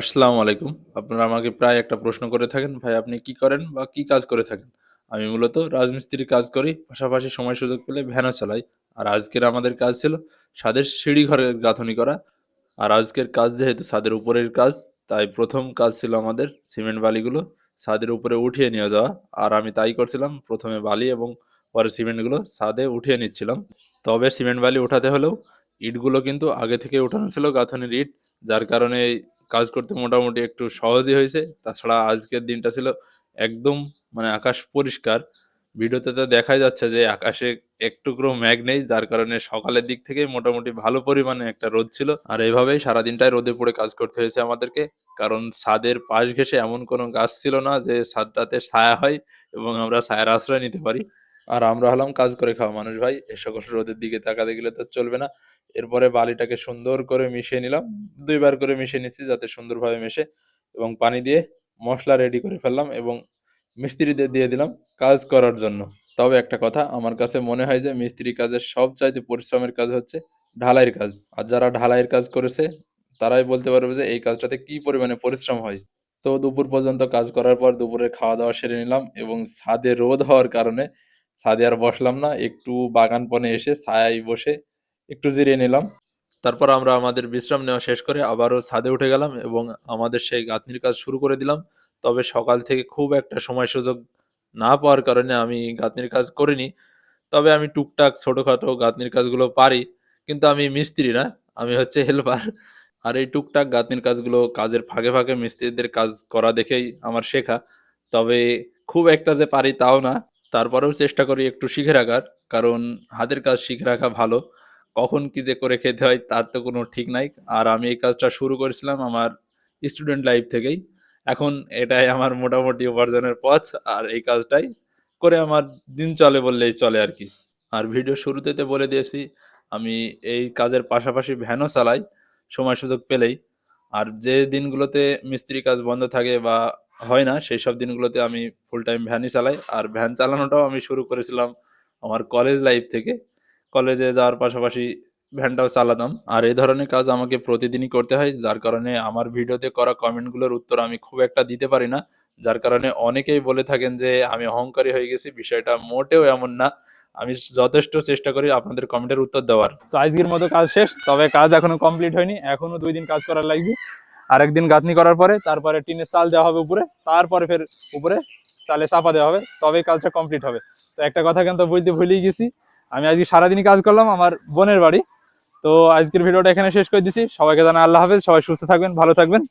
আসসালামু আলাইকুম। আপনারা আমাকে প্রায় একটা প্রশ্ন করে থাকেন, ভাই আপনি কি করেন বা কি কাজ করে থাকেন? আমি মূলত রাজমিস্ত্রির কাজ করি, পাশাপাশি সময় সুযোগ পেলে ভ্যানও চালাই। আর আজকের আমাদের কাজ ছিল ছাদের সিঁড়ি ঘরের গাঁথনি করা। আর আজকের কাজ যেহেতু ছাদের উপরের কাজ, তাই প্রথম কাজ ছিল আমাদের সিমেন্ট বালিগুলো ছাদের উপরে উঠিয়ে নিয়ে যাওয়া। আর আমি তাই করছিলাম, প্রথমে বালি এবং পরে সিমেন্টগুলো ছাদে উঠিয়ে নিচ্ছিলাম। তবে সিমেন্ট বালি উঠাতে হলেও ইটগুলো কিন্তু আগে থেকে উঠানো ছিল, গাঁথনির ইট, যার কারণে কাজ করতে মোটামুটি একটু সহজই হয়েছে। তাছাড়া আজকের দিনটা ছিল একদম মানে আকাশ পরিষ্কার। ভিডিওতে তো দেখাই যাচ্ছে যে আকাশে একটুকরো মেঘ নেই, যার কারণে সকালের দিক থেকে মোটামুটি ভালো পরিমাণে একটা রোদ ছিল। আর এইভাবেই সারাদিনটাই রোদে পড়ে কাজ করতে হয়েছে আমাদেরকে। কারণ ছাদের পাশ ঘেঁষে এমন কোনো গাছ ছিল না যে ছাদটাতে ছায়া হয় এবং আমরা ছায়ার আশ্রয় নিতে পারি। আর আমরা হলাম কাজ করে খাওয়া মানুষ ভাই, এ সকল রোদের দিকে তাকাতে গেলে তো চলবে না। এরপরে বালিটাকে সুন্দর করে মিশিয়ে নিলাম। দুইবার করে মিশিয়ে নিচ্ছি যাতে সুন্দরভাবে মেশে এবং পানি দিয়ে মশলা রেডি করে ফেললাম এবং মিস্ত্রিদের দিয়ে দিলাম কাজ করার জন্য। তবে একটা কথা, আমার কাছে মনে হয় যে মিস্ত্রি কাজের সবচাইতে পরিশ্রমের কাজ হচ্ছে ঢালাইয়ের কাজ। আর যারা ঢালাইয়ের কাজ করেছে, তারাই বলতে পারবে যে এই কাজটাতে কি পরিমাণে পরিশ্রম হয়। তো দুপুর পর্যন্ত কাজ করার পর দুপুরে খাওয়া দাওয়া সেরে নিলাম এবং ছাদে রোদ হওয়ার কারণে ছাদে আর বসলাম না। একটু বাগান পনে এসে ছায়ায় বসে একটু জিরিয়ে নিলাম। তারপর আমরা আমাদের বিশ্রাম নেওয়া শেষ করে আবারও ছাদে উঠে গেলাম এবং আমাদের সেই গাঁথনির কাজ শুরু করে দিলাম। তবে সকাল থেকে খুব একটা সময় সুযোগ না পাওয়ার কারণে আমি গাঁথনির কাজ করিনি। তবে আমি টুকটাক ছোটোখাটো গাঁথনির কাজগুলো পারি, কিন্তু আমি মিস্ত্রি না, আমি হচ্ছে হেল্পার। আর এই টুকটাক গাঁথনির কাজগুলো কাজের ফাঁকে ফাঁকে মিস্ত্রিদের কাজ করা দেখেই আমার শেখা। তবে খুব একটা যে পারি তাও না। তারপরেও চেষ্টা করি একটু শিখে রাখার, কারণ হাতের কাজ শিখে রাখা ভালো। কখন কি যে করে খেতে হয়, তার তো কোনো ঠিক নাই। আর আমি এই কাজটা শুরু করেছিলাম আমার স্টুডেন্ট লাইফ থেকেই। এখন এটাই আমার মোটামুটি উপার্জনের পথ, আর এই কাজটাই করে আমার দিন চলে বললেই চলে আর কি। আর ভিডিও শুরুতে তো বলে দিয়েছি, আমি এই কাজের পাশাপাশি ভ্যানও চালাই, সময় সুযোগ পেলেই। আর যে দিনগুলোতে মিস্ত্রি কাজ বন্ধ থাকে বা হয় না, সেই সব দিনগুলোতে আমি ফুল টাইম ভ্যানই চালাই। আর ভ্যান চালানোটাও আমি শুরু করেছিলাম আমার কলেজ লাইফ থেকে। কলেজে যাওয়ার পাশাপাশি ভ্যানটাও চালাতাম। আর এই ধরনের কাজ আমাকে প্রতিদিনই করতে হয়, যার কারণে আমার ভিডিওতে করা কমেন্টগুলোর উত্তর আমি খুব একটা দিতে পারি না। যার কারণে অনেকেই বলে থাকেন যে, আমি অহংকারী হয়ে গেছি, বিষয়টা মোটেও এমন না। আমি যথেষ্ট চেষ্টা করি আপনাদের কমেন্টের উত্তর দেওয়ার। তো আজকের মতো কাজ শেষ। তবে কাজ এখনও কমপ্লিট হয়নি। এখনও দুই দিন কাজ করার লাগবে। আরেকদিন গাঁথনি করার পরে, তারপরে টিনের চাল দেওয়া হবে উপরে। তারপরে ফের উপরে চালে চাপা দেওয়া হবে। তবে কাজটা কমপ্লিট হবে। তো একটা কথা কিন্তু বলতে ভুলেই গেছি। আমি আজকে সারাদিনই কাজ করলাম আমার বোনের বাড়ি। তো আজকের ভিডিওটা এখানে শেষ করে দিচ্ছি সবাইকে জানা আল্লাহ হাফেজ। সবাই সুস্থ থাকবেন, ভালো থাকবেন।